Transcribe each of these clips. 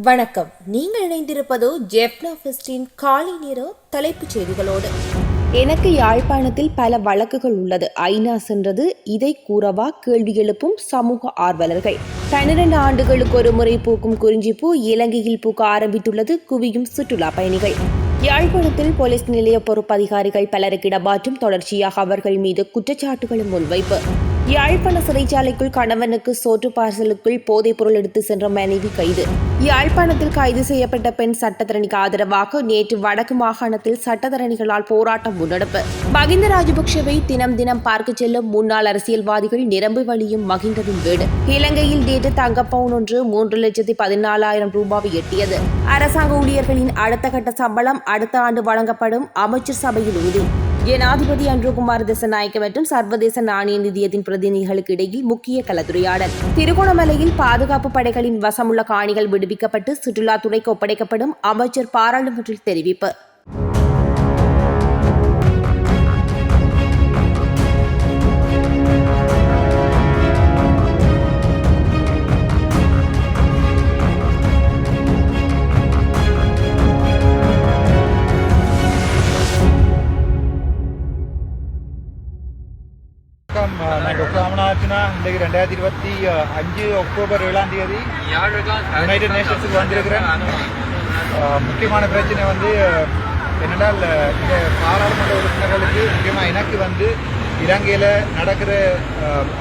வணக்கம். நீங்கள் இணைந்திருப்பதோ ஜெப்னா ஃபெஸ்டின் காலை நேர தலைப்புச் செய்திகளோடு. எனக்கு யாழ்ப்பாணத்தில் பல வழக்குகள் உள்ளது. ஐநா சென்றது. இதை கூறவா கேள்வி எழுப்பும் சமூக ஆர்வலர்கள். பன்னிரண்டு ஆண்டுகளுக்கு ஒரு முறை பூக்கும் குறிஞ்சிப்பூ இலங்கையில் பூக்க ஆரம்பித்துள்ளது. குவியும் சுற்றுலா பயணிகள். யாழ்ப்பாணத்தில் போலீஸ் நிலைய பொறுப்பு அதிகாரிகள் பலருக்கு இடமாற்றும். தொடர்ச்சியாக அவர்கள் மீது குற்றச்சாட்டுகளும் முன்வைப்பு. யாழ்ப்பாண சிறைச்சாலைக்குள் கணவனுக்கு சோற்று பார்சலுக்குள் போதைப் பொருள் எடுத்து சென்ற மனைவி கைது. யாழ்ப்பாணத்தில் கைது செய்யப்பட்ட பெண் சட்டத்தரணிக்கு ஆதரவாக நேற்று வடக்கு மாகாணத்தில் சட்டத்தரணிகளால் போராட்டம் முன்னெடுப்பு. மகிந்த ராஜபக்ஷவை தினம் தினம் பார்க்க செல்லும் முன்னாள் அரசியல்வாதிகள் நிரம்பு வழியும் மகிந்தவின் வீடு. இலங்கையில் நேற்று தங்கப்பவுன் ஒன்று மூன்று லட்சத்தி பதினாலாயிரம் ரூபாவை எட்டியது. அரசாங்க ஊழியர்களின் அடுத்த கட்ட சம்பளம் அடுத்த ஆண்டு வழங்கப்படும் அமைச்சர் சபையில் உறுதி. ஜனாதிபதி அன்றுகுமார் திசநாயக்க மற்றும் சர்வதேச நாணய நிதியத்தின் பிரதிநிதிகளுக்கு இடையில் முக்கிய கலந்துரையாடல். திருகோணமலையில் பாதுகாப்பு படைகளின் வசமுள்ள காணிகள் விடுவிக்கப்பட்டு சுற்றுலாத்துறைக்கு ஒப்படைக்கப்படும் அமைச்சர் பாராளுமன்றில் தெரிவிப்பு. ரெண்டாயிரத்தி இருபத்தி அஞ்சு அக்டோபர் ஏழாம் தேதி யுனைடெட் நேஷன்ஸுக்கு வந்திருக்கிறேன் முக்கியமான பிரச்சனை வந்து அஹ், இந்த பாராளுமன்ற உறுப்பினர்களுக்கு முக்கியமாக எனக்கு வந்து இலங்கையில் நடக்கிற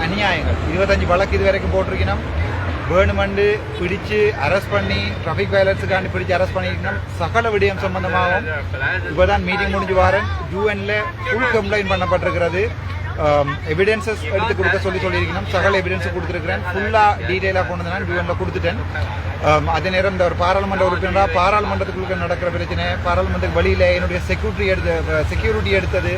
அநியாயங்கள் இருபத்தஞ்சு வழக்கு இது வரைக்கும் போட்டிருக்கணும் வேணுமெண்டு பிடிச்சு அரெஸ்ட் பண்ணி டிராஃபிக் வயலன்ஸுக்காண்டி பிடிச்சு அரெஸ்ட் பண்ணியிருக்கணும் சகல விடயம் சம்பந்தமாகவும் இப்போ தான் மீட்டிங் முடிஞ்சு வாரன் யூஎனில் ஃபுல் கம்ப்ளைண்ட் பண்ணப்பட்டிருக்கிறது Um, எவிடன்சஸ் எடுத்து கொடுக்க சொல்லி சொல்லியிருக்கணும் சகல எவிடன்ஸ் கொடுத்துருக்கிறேன். ஃபுல்லாக டீட்டெயிலாக கொண்டு வந்து நான் கொடுத்துட்டேன். Um, அதே நேரம் இந்த ஒரு பாராளுமன்ற உறுப்பினராக பாராளுமன்றத்துக்குள்ள நடக்கிற பிரச்சனை பாராளுமன்றத்துக்கு வழியில் என்னுடைய செக்யூரிட்டி எடுத்த uh, செக்யூரிட்டி எடுத்தது.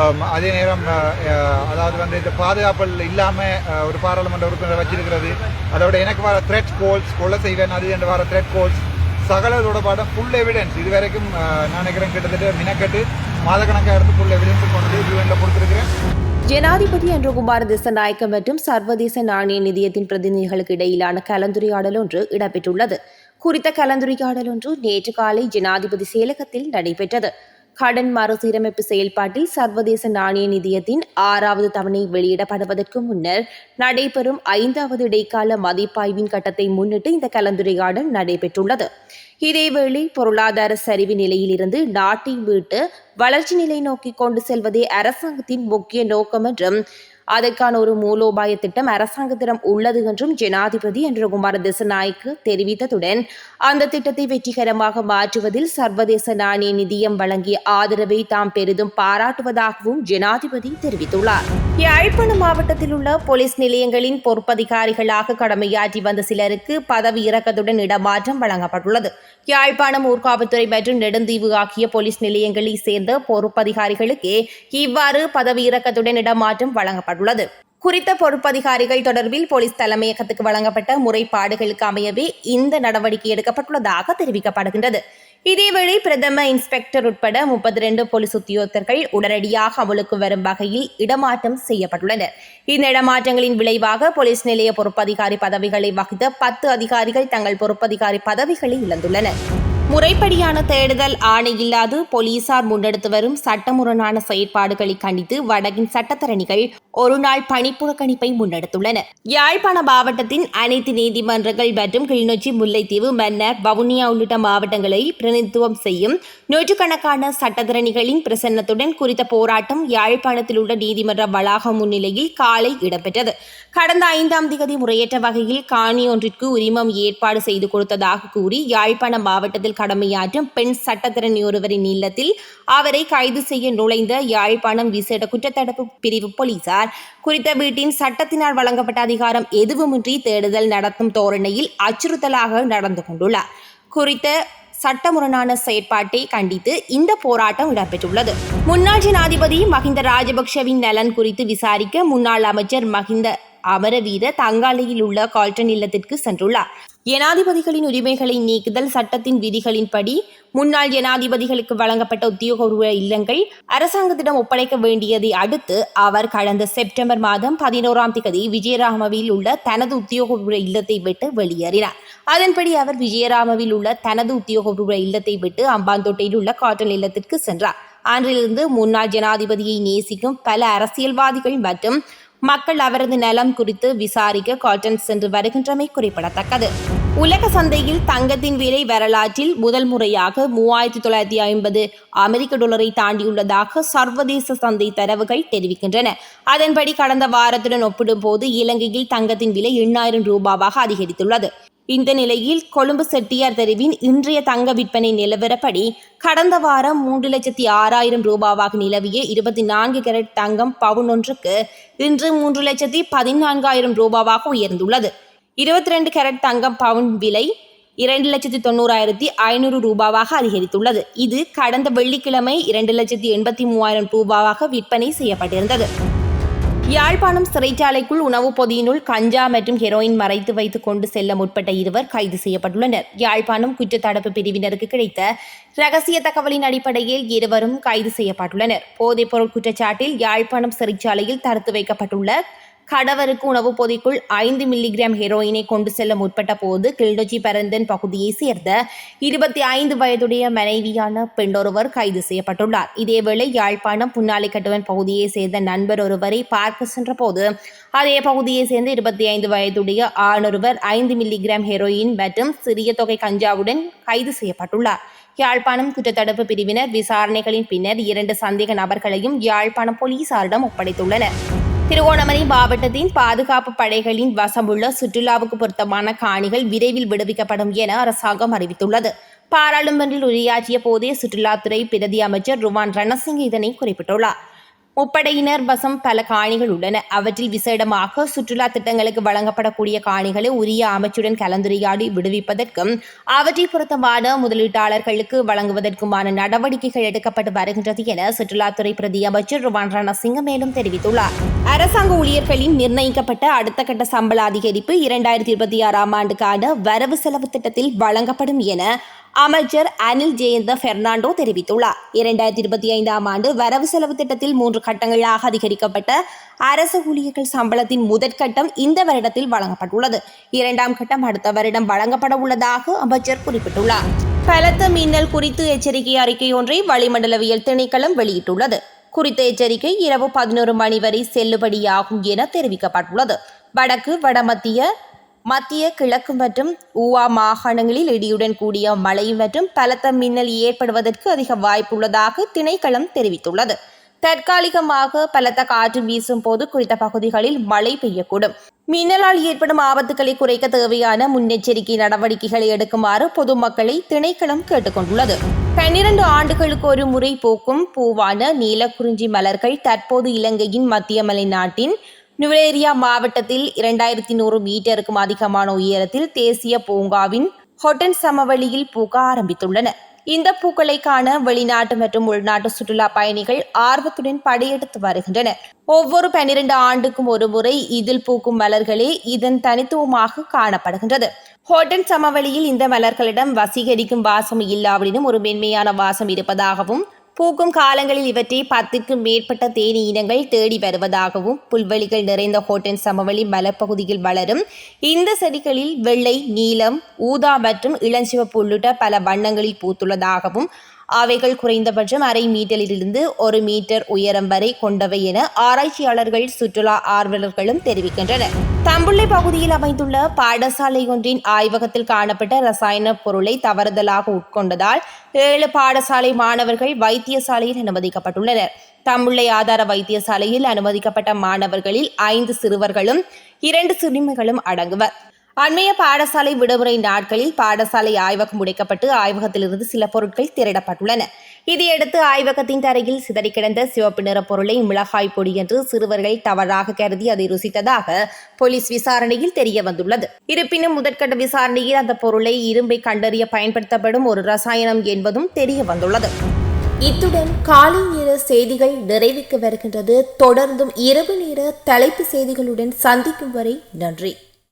Um, அதே நேரம் uh, uh, அதாவது வந்து இந்த பாதுகாப்பல் இல்லாமல் ஒரு பாராளுமன்ற உறுப்பினரை வச்சிருக்கிறது. அதோட எனக்கு வர த்ரெட் கோல்ஸ் கொலை செய்வேன் அது என்று வர த்ரெட் கோல்ஸ் சகல தொடர்பான ஃபுல் எவிடன்ஸ் இது வரைக்கும் நான் நினைக்கிறேன் கிட்டத்தட்ட மினக்கட்டு மாதக்கணக்காக எடுத்து ஃபுல் எவிடன்ஸ் கொண்டு யூஎன்ல கொடுத்துருக்கிறேன். ஜனாதிபதி அன்ருகுமார் திசநாயக்க மற்றும் சர்வதேச நாணய நிதியத்தின் பிரதிநிதிகளுக்கு இடையிலான கலந்துரையாடல் ஒன்று இடம்பெற்றுள்ளது. குறித்த கலந்துரையாடல் ஒன்று நேற்று காலை ஜனாதிபதி செயலகத்தில் நடைபெற்றது. கடன் மறுசீரமைப்பு செயல்பாட்டில் சர்வதேச நாணய நிதியத்தின் ஆறாவது தவணை வெளியிடப்படுவதற்கு முன்னர் நடைபெறும் ஐந்தாவது இடைக்கால மதிப்பாய்வின் கட்டத்தை முன்னிட்டு இந்த கலந்துரையாடல் நடைபெற்றுள்ளது. இதேவேளை பொருளாதார சரிவு நிலையிலிருந்து நாட்டை மீட்டு வளர்ச்சி நிலை நோக்கி கொண்டு செல்வதே அரசாங்கத்தின் முக்கிய நோக்கம் என்றும் அதற்கான ஒரு மூலோபாய திட்டம் அரசாங்கத்திடம் உள்ளது என்றும் ஜனாதிபதி என்ற குமார திசநாய்க்கு தெரிவித்ததுடன் அந்த திட்டத்தை வெற்றிகரமாக மாற்றுவதில் சர்வதேச நாணய நிதியம் வழங்கிய ஆதரவை தாம் பெரிதும் பாராட்டுவதாகவும் ஜனாதிபதி தெரிவித்துள்ளார். யாழ்ப்பாணம் மாவட்டத்தில் உள்ள போலீஸ் நிலையங்களின் பொறுப்பதிகாரிகளாக கடமையாற்றி வந்த சிலருக்கு பதவி இறக்கத்துடன் இடமாற்றம் வழங்கப்பட்டுள்ளது. யாழ்ப்பாணம் ஊர்காவல்துறை மற்றும் நெடுந்தீவு ஆகிய போலீஸ் நிலையங்களை சேர்ந்த பொறுப்பதிகாரிகளுக்கு இவ்வாறு பதவி இறக்கத்துடன் இடமாற்றம் வழங்கப்பட்டுள்ளது. குறித்த பொறுப்பதிகாரிகள் தொடர்பில் போலீஸ் தலைமையகத்துக்கு வழங்கப்பட்ட முறைப்பாடுகளுக்கு அமையவே இந்த நடவடிக்கை எடுக்கப்பட்டுள்ளதாக தெரிவிக்கப்படுகின்றது. இதேவேளை பிரதம இன்ஸ்பெக்டர் உட்பட முப்பத்தி ரெண்டு போலீஸ் உத்தியோகத்தர்கள் உடனடியாக அமலுக்கு வரும் வகையில் இடமாற்றம் செய்யப்பட்டுள்ளனர் இந்த இடமாற்றங்களின் விளைவாக போலீஸ் நிலைய பொறுப்பதிகாரி பதவிகளை வகித்த பத்து அதிகாரிகள் தங்கள் பொறுப்பதிகாரி பதவிகளை இழந்துள்ளனர். முறைப்படியான தேடுதல் ஆணையில்லாது போலீசார் முன்னெடுத்து வரும் சட்டமுரணான செயற்பாடுகளை கண்டித்து வடகின் சட்டத்தரணிகள் ஒருநாள் பணிப்புறக்கணிப்பை முன்னெடுத்துள்ளனர். யாழ்ப்பாண மாவட்டத்தின் அனைத்து நீதிமன்றங்கள் மற்றும் கிளிநொச்சி முல்லைத்தீவு மன்னர் வவுனியா உள்ளிட்ட மாவட்டங்களை பிரதிநிதித்துவம் செய்யும் நூற்றுக்கணக்கான சட்டத்தரணிகளின் பிரசன்னத்துடன் குறித்த போராட்டம் யாழ்ப்பாணத்தில் உள்ள நீதிமன்ற வளாகம் முன்னிலையில் காலை இடம்பெற்றது. கடந்த ஐந்தாம் திகதி முறையற்ற வகையில் காணி ஒன்றிற்கு உரிமம் ஏற்பாடு செய்து கொடுத்ததாக கூறி யாழ்ப்பாண மாவட்டத்தில் கடமையாற்றும் பெண் சட்டத்திறனி ஒருவரின் இல்லத்தில் அவரை கைது செய்ய நுழைந்த யாழ்ப்பாணம் விசேட குற்றத்தடுப்பு பிரிவு போலீசார். குறித்த வீட்டின் சட்டத்தினால் வழங்கப்பட்ட அதிகாரம் எதுவுமின்றி தேடுதல் நடத்தும் தோரணையில் அச்சுறுத்தலாக நடந்து கொண்டுள்ளார். குறித்த சட்டமுரணான செயற்பாட்டை கண்டித்து இந்த போராட்டம் இடம்பெற்றுள்ளது. முன்னாள் ஜனாதிபதி மஹிந்த ராஜபக்ஷவின் நலன் குறித்து விசாரிக்க முன்னாள் அமைச்சர் மஹிந்த அமரவீர தங்காலையில் உள்ள கால்டன் இல்லத்திற்கு சென்றுள்ளார். ஜனாதிபதிகளின் உரிமைகளை நீக்குதல் சட்டத்தின் விதிகளின்படி முன்னாள் ஜனாதிபதிகளுக்கு வழங்கப்பட்ட உத்தியோகபூர்வ இல்லங்கள் அரசாங்கத்திடம் ஒப்படைக்க வேண்டியதை அடுத்து அவர் கடந்த செப்டம்பர் மாதம் பதினோராம் தேதி விஜயராமவில் உள்ள தனது உத்தியோகபூர்வ இல்லத்தை விட்டு வெளியேறினார். அதன்படி அவர் விஜயராமவில் உள்ள தனது உத்தியோகபூர்வ இல்லத்தை விட்டு அம்பாந்தோட்டையில் உள்ள காட்டல் இல்லத்திற்கு சென்றார். அன்றிலிருந்து முன்னாள் ஜனாதிபதியை நேசிக்கும் பல அரசியல்வாதிகள் மற்றும் மக்கள் அவரது நலம் குறித்து விசாரிக்க காட்டன் சென்று வருகின்றமை குறிப்பிடத்தக்கது. உலக சந்தையில் தங்கத்தின் விலை வரலாற்றில் முதல் முறையாக மூவாயிரத்தி தொள்ளாயிரத்தி ஐம்பது அமெரிக்க டாலரை தாண்டியுள்ளதாக சர்வதேச சந்தை தரவுகள் தெரிவிக்கின்றன. அதன்படி கடந்த வாரத்துடன் ஒப்பிடும்போது இலங்கையில் தங்கத்தின் விலை எண்ணாயிரம் ரூபாவாக அதிகரித்துள்ளது. இந்த நிலையில் கொழும்பு செட்டியார் தெருவின் இன்றைய தங்க விற்பனை நிலவரப்படி கடந்த வாரம் மூன்று லட்சத்தி ஆறாயிரம் ரூபாவாக நிலவிய இருபத்தி நான்கு கேரட் தங்கம் பவுன் ஒன்றுக்கு இன்று மூன்று லட்சத்தி பதினான்காயிரம் ரூபாவாக உயர்ந்துள்ளது. இருபத்தி ரெண்டு கேரட் தங்கம் பவுன் விலை இரண்டு லட்சத்தி தொண்ணூறாயிரத்தி ஐநூறு ரூபாவாக அதிகரித்துள்ளது. இது கடந்த வெள்ளிக்கிழமை இரண்டு லட்சத்தி எண்பத்தி மூவாயிரம் ரூபாவாக விற்பனை செய்யப்பட்டிருந்தது. யாழ்ப்பாணம் சிறைச்சாலைக்குள் உணவுப் பொதியினுள் கஞ்சா மற்றும் ஹெரோயின் மறைத்து வைத்து கொண்டு செல்ல முற்பட்ட இருவர் கைது செய்யப்பட்டுள்ளனர். யாழ்ப்பாணம் குற்றத்தடுப்பு பிரிவினருக்கு கிடைத்த ரகசிய தகவலின் அடிப்படையில் இருவரும் கைது செய்யப்பட்டுள்ளனர். போதைப்பொருள் குற்றச்சாட்டில் யாழ்ப்பாணம் சிறைச்சாலையில் தடுத்து வைக்கப்பட்டுள்ள கடவருக்கு உணவுப் பொதிக்குள் ஐந்து மில்லிகிராம் ஹெரோயினை கொண்டு செல்ல முற்பட்ட போது கிளிநொச்சி பரந்தன் பகுதியை சேர்ந்த இருபத்தி ஐந்து வயதுடைய மனைவியான பெண்ணொருவர் கைது செய்யப்பட்டுள்ளார். இதேவேளை யாழ்ப்பாணம் புன்னாலை கட்டுவன் பகுதியை சேர்ந்த நண்பர் ஒருவரை பார்க்க சென்றபோது அதே பகுதியை சேர்ந்த இருபத்தி ஐந்து வயதுடைய ஆணொருவர் ஐந்து மில்லிகிராம் ஹெரோயின் மற்றும் சிறிய தொகை கஞ்சாவுடன் கைது செய்யப்பட்டுள்ளார். யாழ்ப்பாணம் குற்றத்தடுப்பு பிரிவினர் விசாரணைகளின் பின்னர் இரண்டு சந்தேக நபர்களையும் யாழ்ப்பாணம் போலீசாரிடம் ஒப்படைத்துள்ளனர். திருகோணமலை மாவட்டத்தின் பாதுகாப்பு படைகளின் வசமுள்ள சுற்றுலாவுக்கு பொருத்தமான காணிகள் விரைவில் விடுவிக்கப்படும் என அரசாங்கம் அறிவித்துள்ளது. பாராளுமன்றில் உரையாற்றிய போதே சுற்றுலாத்துறை பிரதி அமைச்சர் ருவான் ரணசிங் இதனை குறிப்பிட்டுள்ளார். முப்படையினர் வசம் பல காணிகள் உள்ளன. அவற்றில் விசேடமாக சுற்றுலா திட்டங்களுக்கு வழங்கப்படக்கூடிய காணிகளை உரிய அமைச்சுடன் கலந்துரையாடி விடுவிப்பதற்கும் அவற்றை பொருத்தமான முதலீட்டாளர்களுக்கு வழங்குவதற்குமான நடவடிக்கைகள் எடுக்கப்பட்டு வருகின்றது என சுற்றுலாத்துறை பிரதி அமைச்சர் ருவான் ரணசிங்க மேலும் தெரிவித்துள்ளார். அரசாங்க ஊழியர்களின் நிர்ணயிக்கப்பட்ட அடுத்த கட்ட சம்பள அதிகரிப்பு இரண்டாயிரத்தி இருபத்தி ஆறாம் ஆண்டுக்கான வரவு செலவு திட்டத்தில் வழங்கப்படும் என அமைச்சர் அனில் ஜெயந்த பெர்னாண்டோ தெரிவித்துள்ளார். இரண்டாயிரத்தி இருபத்தி ஐந்தாம் ஆண்டு வரவு செலவு திட்டத்தில் மூன்று கட்டங்களாக அதிகரிக்கப்பட்ட அரசு ஊழியர்கள் சம்பளத்தின் முதற்கட்டம் இந்த வருடத்தில் வழங்கப்பட்டுள்ளது. இரண்டாம் கட்டம் அடுத்த வருடம் வழங்கப்பட உள்ளதாக அமைச்சர் குறிப்பிட்டுள்ளார். பலத்த மின்னல் குறித்து எச்சரிக்கை அறிக்கை ஒன்றை வளிமண்டலவியல் திணைக்களம் வெளியிட்டுள்ளது. குறித்த எச்சரிக்கை இரவு பதினோரு மணி வரை செல்லுபடியாகும் என தெரிவிக்கப்பட்டுள்ளது. வடக்கு வடமத்திய மத்திய கிழக்கு மற்றும் ஊவா மாகாணங்களில் இடியுடன் கூடிய மழை மற்றும் பலத்த மின்னல் ஏற்படுவதற்கு அதிக வாய்ப்புள்ளதாக திணைக்களம் தெரிவித்துள்ளது. தற்காலிகமாக பலத்த காற்று வீசும் போது குறித்த பகுதிகளில் மழை பெய்யக்கூடும். மின்னலால் ஏற்படும் ஆபத்துக்களை குறைக்க தேவையான முன்னெச்சரிக்கை நடவடிக்கைகளை எடுக்குமாறு பொதுமக்களை திணைக்களம் கேட்டுக்கொண்டுள்ளது. பன்னிரண்டு ஆண்டுகளுக்கு ஒரு முறை பூக்கும் பூவான நீலக்குறிஞ்சி மலர்கள் தற்போது இலங்கையின் மத்திய மலை நாட்டின் நுவரேரியா மாவட்டத்தில் இரண்டாயிரத்தி நூறு மீட்டருக்கும் அதிகமான உயரத்தில் தேசிய பூங்காவின் ஹொட்டன் சமவெளியில் பூக்க ஆரம்பித்துள்ளன. இந்த பூக்களை காண வெளிநாட்டு மற்றும் உள்நாட்டு சுற்றுலா பயணிகள் ஆர்வத்துடன் படையெடுத்து வருகின்றனர். ஒவ்வொரு பன்னிரண்டு ஆண்டுக்கும் ஒரு முறை இதில் பூக்கும் மலர்களே இதன் தனித்துவமாக காணப்படுகின்றது. ஹோட்டன் சமவெளியில் இந்த மலர்களிடம் வசீகரிக்கும் வாசம் இல்லாவிடனும் ஒரு மென்மையான வாசம் இருப்பதாகவும் பூக்கும் காலங்களில் இவற்றை பத்திற்கும் மேற்பட்ட தேனீ இனங்கள் தேடி வருவதாகவும் புல்வெளிகள் நிறைந்த ஹோட்டன் சமவெளி மலப்பகுதியில் வளரும். இந்த செடிகளில் வெள்ளை நீலம் ஊதா மற்றும் இளஞ்சிவப்பு உள்ளிட்ட பல வண்ணங்களில் பூத்துள்ளதாகவும் அவைகள் குறைந்தபட்சம் அரை மீட்டரிலிருந்து ஒரு மீட்டர் உயரம் வரை கொண்டவை என ஆராய்ச்சியாளர்கள் சுற்றுலா ஆர்வலர்களும் தெரிவிக்கின்றனர். தம்புள்ளை பகுதியில் அமைந்துள்ள பாடசாலை ஒன்றின் ஆய்வகத்தில் காணப்பட்ட ரசாயன பொருளை தவறுதலாக உட்கொண்டதால் ஏழு பாடசாலை மாணவர்கள் வைத்தியசாலையில் அனுமதிக்கப்பட்டுள்ளனர். தம்புள்ளை ஆதார வைத்தியசாலையில் அனுமதிக்கப்பட்ட மாணவர்களில் ஐந்து சிறுவர்களும் இரண்டு சிறுமிகளும் அடங்குவர். அண்மைய பாடசாலை விடுமுறை நாட்களில் பாடசாலை ஆய்வகம் முடிக்கப்பட்டு ஆய்வகத்திலிருந்து சில பொருட்கள் திருடப்பட்டுள்ளன இதையடுத்து ஆய்வகத்தின் தரையில் சிதறி கிடந்த சிவப்பு நிற பொருளை மிளகாய் பொடி என்று சிறுவர்கள் தவறாக கருதி அதை ருசித்ததாக போலீஸ் விசாரணையில் தெரிய வந்துள்ளது. இருப்பினும் முதற்கட்ட விசாரணையில் அந்த பொருளை இரும்பை கண்டறிய பயன்படுத்தப்படும் ஒரு ரசாயனம் என்பதும் தெரிய வந்துள்ளது. இத்துடன் காலை நேர செய்திகள் நிறைவுக்கு வருகின்றது. தொடர்ந்தும் இரவு நேர தலைப்பு செய்திகளுடன் சந்திக்கும் வரை நன்றி.